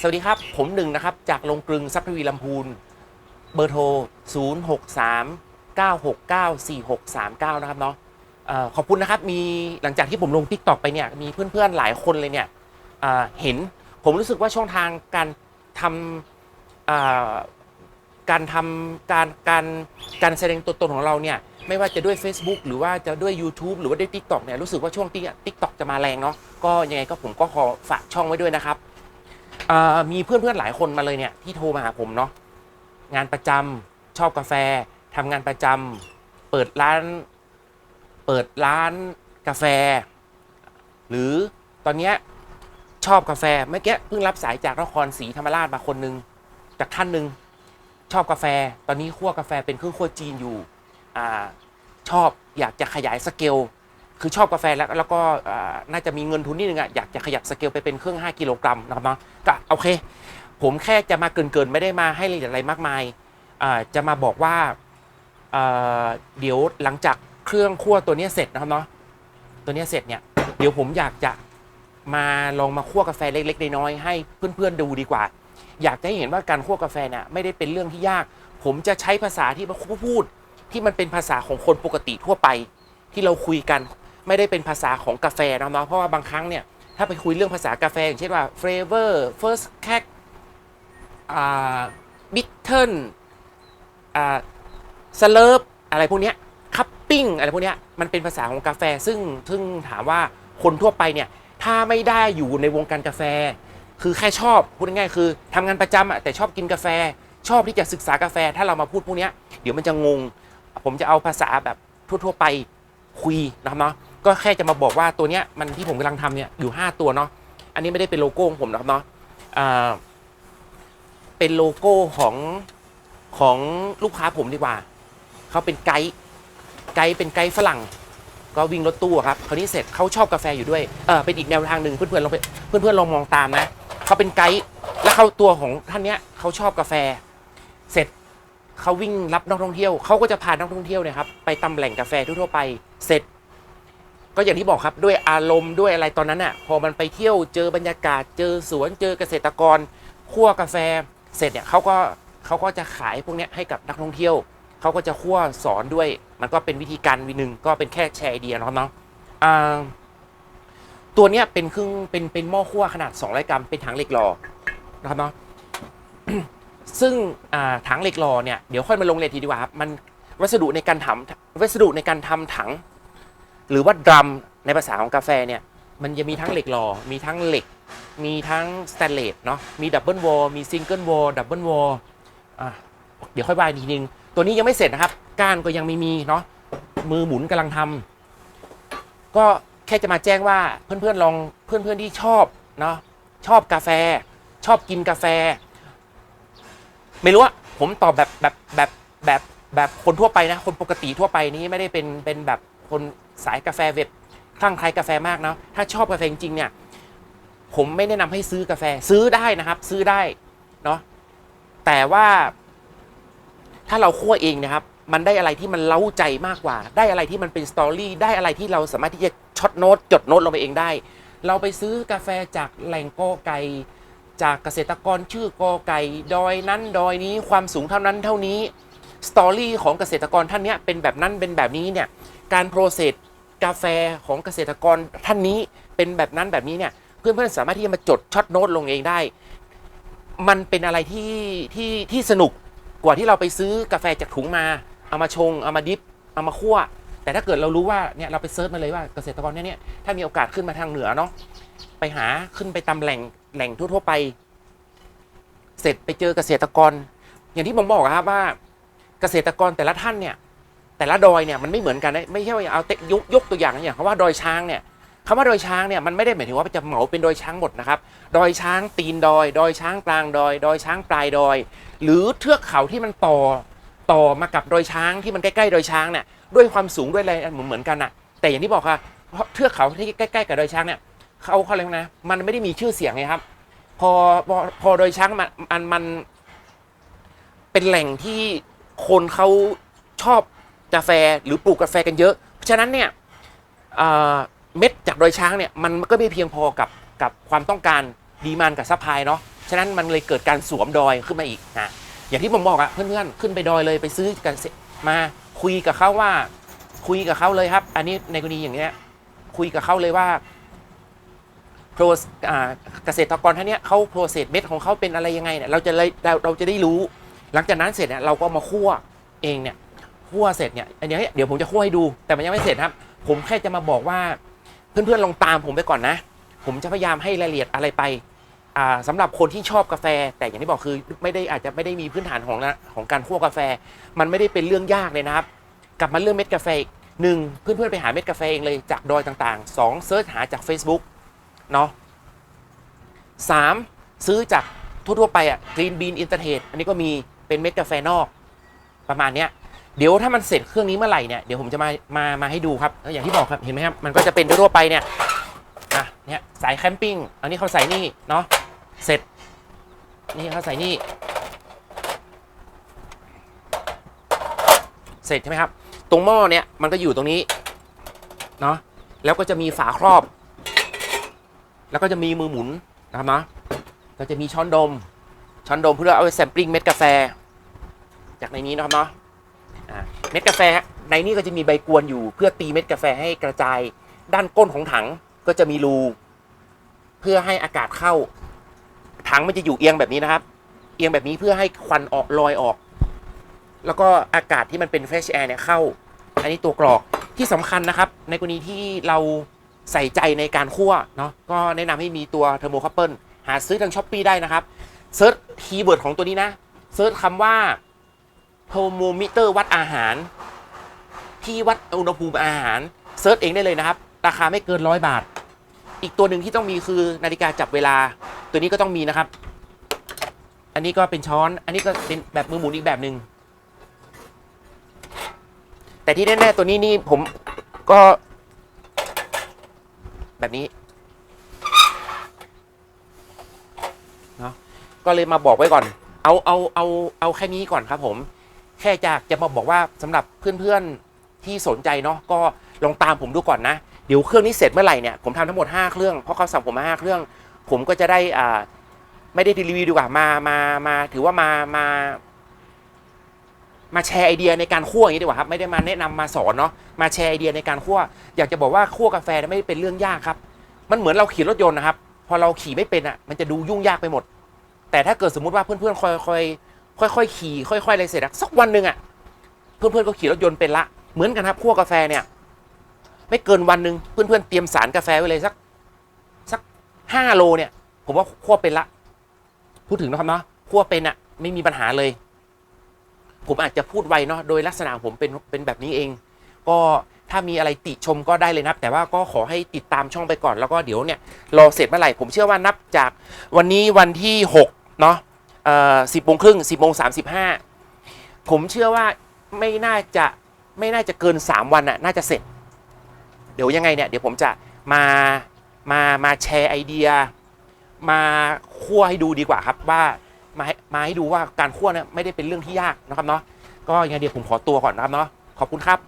สวัสดีครับ ผมหนึ่งนะครับ จากลงกลึงซับทวีลำพูน เบอร์โทร 0 6 3 9 6 9 4 6 3 9 นะครับเนาะขอบคุณนะครับ มีหลังจากที่ผมลง t ิ k t o k ไปเนี่ย มีเพื่อนๆ หลายคนเลยเนี่ยเเห็น ผมรู้สึกว่าช่องทางการทำการทำการการการแสดงตัวตนของเราเนี่ย ไม่ว่าจะด้วย Facebook หรือว่าจะด้วย YouTube หรือว่าด้วย TikTok เนี่ย รู้สึกว่าช่วงติ๊กต็อกจะมาแรงเนาะ ก็ยังไงก็ผมก็ขอฝากช่องไว้ด้วยนะครับ มีเพื่อนๆหลายคนมาเลยเนี่ยที่โทรมาหาผมเนาะงานประจำชอบกาแฟทำงานประจำเปิดร้าน เปิดร้านกาแฟ หรือตอนเนี้ยชอบกาแฟเมื่อกี้เพิ่งรับสายจากนครศรีธรรมราชมาคนนึงจากท่านหนึ่งชอบกาแฟ ตอนนี้คั่วกาแฟเป็นเครื่องคั่วจีนอยู่อ่าชอบอยากจะขยายสเกล คือชอบกาแฟแล้วแล้วก็น่าจะมีเงินทุนนิดนึงอะอยากจะขยับสเกลไปเป็นเครื่อง 5 กิโลกรัมนะครับเนาะก็โอเค ผมแค่จะมาเกินๆไม่ได้มาให้รายละเอียดอะไรมากมายจะมาบอกว่าเดี๋ยวหลังจากเครื่องคั่วตัวนี้เสร็จนะครับเนาะตัวนี้เสร็จเนี่ยเดี๋ยวผมอยากจะมาลองมาคั่วกาแฟเล็กๆน้อยๆให้เพื่อนๆดูดีกว่า อยากจะให้เห็นว่าการคั่วกาแฟเนี่ยไม่ได้เป็นเรื่องที่ยาก ผมจะใช้ภาษาที่พูด ที่มันเป็นภาษาของคนปกติทั่วไปที่เราคุยกัน ไม่ได้เป็นภาษาของกาแฟนะเนาะเพราะว่าบางครั้งเนี่ยถ้าไปคุยเรื่องภาษากาแฟ อย่างเช่นว่า flavor first crack อ่า bitter อ่า slurp อะไรพวกเนี้ย cupping อะไรพวกเนี้ยมันเป็นภาษาของกาแฟซึ่งซึ่งถามว่าคนทั่วไปเนี่ย ถ้าไม่ได้อยู่ในวงการกาแฟ คือแค่ชอบพูดง่ายๆคือทำงานประจำอะแต่ชอบกินกาแฟ ชอบที่จะศึกษากาแฟ ถ้าเรามาพูดพวกเนี้ยเดี๋ยวมันจะงง ผมจะเอาภาษาแบบทั่ว ๆ ไปคุยนะครับเนาะ ก็แค่จะมาบอกว่าตัวเนี้ยมันที่ผมกำลังทำเนี่ยอยู่ 5 ตัวเนาะอันนี้ไม่ได้เป็นโลโก้ของผมนะครับเนาะอ่าเป็นโลโก้ของของลูกค้าผมดีกว่าเขาเป็นไกด์ไกด์เป็นไกด์ฝรั่ง ก็วิ่งรถตู้ครับคราวนี้เสร็จเขาชอบกาแฟอยู่ด้วยเออเป็นอีกแนวทางหนึ่งเพื่อนๆลองไปเพื่อนๆลองมองตามนะเขาเป็นไกด์แล้วเขาตัวของท่านเนี้ยเขาชอบกาแฟ เสร็จเขาวิ่งรับนักท่องเที่ยวเขาก็จะพานักท่องเที่ยวเนี่ยครับไปตำแหล่งกาแฟทั่วไป เสร็จ ก็อย่างที่บอกครับด้วยอารมณ์ด้วยอะไรตอนนั้นอะพอมันไปเที่ยวเจอบรรยากาศเจอสวนเจอเกษตรกรคั่วกาแฟ เสร็จเนี่ยเขาก็เขาก็จะขายพวกนี้ให้กับนักท่องเที่ยวเขาก็จะคั่วสอนด้วย มันก็เป็นวิธีการวินึงก็เป็นแค่แชร์ไอเดียเนาะเนาะตัวเนี้ยเป็นเครื่องเป็นเป็นหม้อคั่วขนาด200กรัมเป็นถังเหล็กหล่อนะครับเนาะซึ่งถังเหล็กหล่อเนี่ยเดี๋ยวค่อยมาลงรายละเอียดทีดีกว่าครับมันวัสดุในการทำวัสดุในการทำถัง หรือว่าดรัมในภาษาของกาแฟเนี่ยมันจะมีทั้งเหล็กหล่อมีทั้งเหล็ก มีทั้งสแตนเลสเนาะมีดับเบิลวอลมีซิงเกิลวอลดับเบิลวอลอะเดี๋ยวค่อยบายทีนึง ตัวนี้ยังไม่เสร็จนะครับ ก้านก็ยังไม่มีเนาะมือหมุนกำลังทำก็แค่จะมาแจ้งว่าเพื่อนๆลองเพื่อนๆที่ชอบเนาะชอบกาแฟ ชอบกินกาแฟ ไม่รู้ว่าผมตอบแบบแบบแบบแบบแบบคนทั่วไปนะ คนปกติทั่วไปนี้ไม่ได้เป็นเป็นแบบ คนสายกาแฟเว็บคลั่งใครกาแฟมากเนาะถ้าชอบกาแฟจริงๆเนี่ยผมไม่แนะนำให้ซื้อกาแฟซื้อได้นะครับ ซื้อได้เนาะแต่ว่าถ้าเราคั่วเองนะครับ มันได้อะไรที่มันเล้าใจมากกว่า ได้อะไรที่มันเป็นสตอรี่ได้อะไรที่เราสามารถที่จะช็อตโน้ตจดโน้ตลงไปเองได้ เราไปซื้อกาแฟจากแหล่งกอไก่จากเกษตรกรชื่อกอไก่ดอยนั้นดอยนี้ความสูงเท่านั้นเท่านี้สตอรี่ของเกษตรกรท่านนี้เป็นแบบนั้นเป็นแบบนี้เนี่ย การโปรเซสกาแฟของเกษตรกรท่านนี้เป็นแบบนั้นแบบนี้เนี่ยเพื่อนๆสามารถที่จะมาจดช็อตโน้ตลงเองได้ มันเป็นอะไรที่ที่ที่สนุกกว่าที่เราไปซื้อกาแฟจากถุงมาเอามาชงเอามาดิฟเอามาคั่ว แต่ถ้าเกิดเรารู้ว่าเนี่ยเราไปเซิร์ชมาเลยว่าเกษตรกรเนี่ยเนี่ยถ้ามีโอกาสขึ้นมาทางเหนือเนาะไปหาขึ้นไปตามแหล่งแหล่งทั่วๆไป เสร็จไปเจอเกษตรกร อย่างที่ผมบอกครับว่าเกษตรกรแต่ละท่านเนี่ย แต่ละดอยเนี่ยมันไม่เหมือนกันนะไม่ใช่ว่าเอาเตยกยกตัวอย่างอย่างคำว่าดอยช้างเนี่ยคำว่าดอยช้างเนี่ยมันไม่ได้หมายถึงว่าจะเหมาเป็นดอยช้างหมดนะครับดอยช้างตีนดอย ดอยช้างกลางดอย ดอยช้างปลายดอย หรือเทือกเขาที่มันต่อต่อมากับดอยช้างที่มันใกล้ๆดอยช้างเนี่ยด้วยความสูงด้วยอะไรเหมือนเหมือนกันนะแต่อย่างที่บอกค่ะเพราะเทือกเขาที่ใกล้ๆกับดอยช้างเนี่ยเขาเขาเรียกนะมันไม่ได้มีชื่อเสียงไงครับ พอพอพอดอยช้างมันมันมันเป็นแหล่งที่คนเขาชอบ กาแฟหรือปลูกกาแฟกันเยอะ เพราะฉะนั้นเนี่ยเม็ดจากดอยช้างเนี่ยมันก็ไม่เพียงพอกับกับความต้องการดีมานกับซัพพลายเนาะฉะนั้นมันเลยเกิดการสวมดอยขึ้นมาอีกนะอย่างที่ผมบอกอะเพื่อนๆขึ้นไปดอยเลยไปซื้อกันเสร็จมาคุยกับเขาว่า คุยกับเขาเลยครับ อันนี้ในกรณีอย่างเนี้ยคุยกับเขาเลยว่าโปรเกษตรกรท่านเนี้ยเขาโปรเซสเม็ดของเขาเป็นอะไรยังไงเนี่ยเราจะเราเราจะได้รู้ หลังจากนั้นเสร็จเนี่ยเราก็มาคั่วเองเนี่ย คั่วเสร็จเนี่ยอันนี้เดี๋ยวผมจะคั่วให้ดู แต่มันยังไม่เสร็จครับ ผมแค่จะมาบอกว่าเพื่อนๆลองตามผมไปก่อนนะ ผมจะพยายามให้รายละเอียดอะไรไปอ่าสำหรับคนที่ชอบกาแฟ แต่อย่างที่บอกคือไม่ได้อาจจะไม่ได้มีพื้นฐานของนะของการคั่วกาแฟ มันไม่ได้เป็นเรื่องยากเลยนะครับ กลับมาเรื่องเม็ดกาแฟหนึ่งเพื่อนๆไปหาเม็ดกาแฟเองเลยจากดอยต่างๆสองเซิร์ชหาจาก Facebook เนาะสามซื้อจากทั่วๆไปอะ Green Bean Internet อันนี้ก็มีเป็นเม็ดกาแฟนอก ประมาณเนี้ย เดี๋ยวถ้ามันเสร็จเครื่องนี้เมื่อไหร่เนี่ยเดี๋ยวผมจะมามามาให้ดูครับอย่างที่บอกครับเห็นไหมครับมันก็จะเป็นทั่วไปเนี่ยอะเนี่ยสายแคมปิ้งอันนี้เขาใส่นี่เนาะเสร็จนี่เขาใส่นี่เสร็จใช่ไหมครับ ตรงหม้อเนี่ยมันก็อยู่ตรงนี้เนาะแล้วก็จะมีฝาครอบ แล้วก็จะมีมือหมุนนะครับเนาะก็จะมีช้อนดมช้อนดมเพื่อเอาไปแซมปลิ้งเม็ดกาแฟ จากในนี้นะครับเนาะ เม็ดกาแฟในนี้ก็จะมีใบกวนอยู่ เพื่อตีเม็ดกาแฟให้กระจาย ด้านก้นของถังก็จะมีรูเพื่อให้อากาศเข้า ถังมันจะอยู่เอียงแบบนี้นะครับ เอียงแบบนี้เพื่อให้ควันออกลอยออก แล้วก็อากาศที่มันเป็น fresh air เนี่ยเข้า อันนี้ตัวกรอกที่สำคัญนะครับ ในกรณีที่เราใส่ใจในการคั่วเนาะก็แนะนำให้มีตัวเทอร์โมคัพเปิลหาซื้อทางช้อปปีได้นะครับเซิร์ชคีย์เวิร์ดของตัวนี้นะเซิร์ชคำว่า ทอร์โมมิเตอร์วัดอาหาร ที่วัดอุณหภูมิอาหารเซิร์ชเองได้เลยนะครับ ราคาไม่เกินร้อยบาท อีกตัวหนึ่งที่ต้องมีคือนาฬิกาจับเวลา ตัวนี้ก็ต้องมีนะครับ อันนี้ก็เป็นช้อน อันนี้ก็เป็นแบบมือหมุนอีกแบบหนึ่งแต่ที่แน่ๆตัวนี้นี่ผมก็ แบบนี้เนาะก็เลยมาบอกไว้ก่อน เอาเอาเอาเอาแค่นี้ก่อนครับผม แค่จะจะมาบอกว่าสำหรับเพื่อนๆที่สนใจเนาะก็ลองตามผมดูก่อนนะเดี๋ยวเครื่องนี้เสร็จเมื่อไหร่เนี่ยผมทำทั้งหมด 5 เครื่องเพราะเขาสั่งผมมา5เครื่อง ผมก็จะได้อ่าไม่ได้รีวิวดีกว่ามามามาถือว่ามามามาแชร์ไอเดียในการคั่วอย่างนี้ดีกว่าครับไม่ได้มาแนะนำมาสอนเนาะมาแชร์ไอเดียในการคั่วอยากจะบอกว่าคั่วกาแฟไม่เป็นเรื่องยากครับ มันเหมือนเราขี่รถยนต์นะครับ พอเราขี่ไม่เป็นอะ มันจะดูยุ่งยากไปหมด แต่ถ้าเกิดสมมุติว่าเพื่อนๆค่อยๆ ค่อยๆขี่ค่อยๆอะไรเสร็จสักวันหนึ่งอะเพื่อนๆก็ขี่รถยนต์เป็นละเหมือนกันครับคั่วกาแฟเนี่ย ไม่เกินวันหนึ่งเพื่อนๆเตรียมสารกาแฟไว้เลยสักสักห้าโลเนี่ย ผมว่าคั่วเป็นละพูดถึงนะครับเนาะคั่วเป็นอะไม่มีปัญหาเลย ผมอาจจะพูดไวเนาะโดยลักษณะผมเป็นเป็นแบบนี้เอง ก็ถ้ามีอะไรติชมก็ได้เลยนะครับ แต่ว่าก็ขอให้ติดตามช่องไปก่อนแล้วก็เดี๋ยวเนี่ยรอเสร็จเมื่อไหร่ผมเชื่อว่านับจากวันนี้วันที่ 6 เนาะ สิบโมงครึ่งสิบโมงสามสิบห้าผมเชื่อว่าไม่น่าจะไม่น่าจะเกิน 3 วันน่ะน่าจะเสร็จ เดี๋ยวยังไงเนี่ย เดี๋ยวผมจะมามามาแชร์ไอเดีย มาคั่วให้ดูดีกว่าครับว่ามาให้มาให้ดูว่าการคั่วเนี่ยไม่ได้เป็นเรื่องที่ยากนะครับเนาะก็ยังไงเดี๋ยวผมขอตัวก่อนนะครับเนาะขอบคุณครับ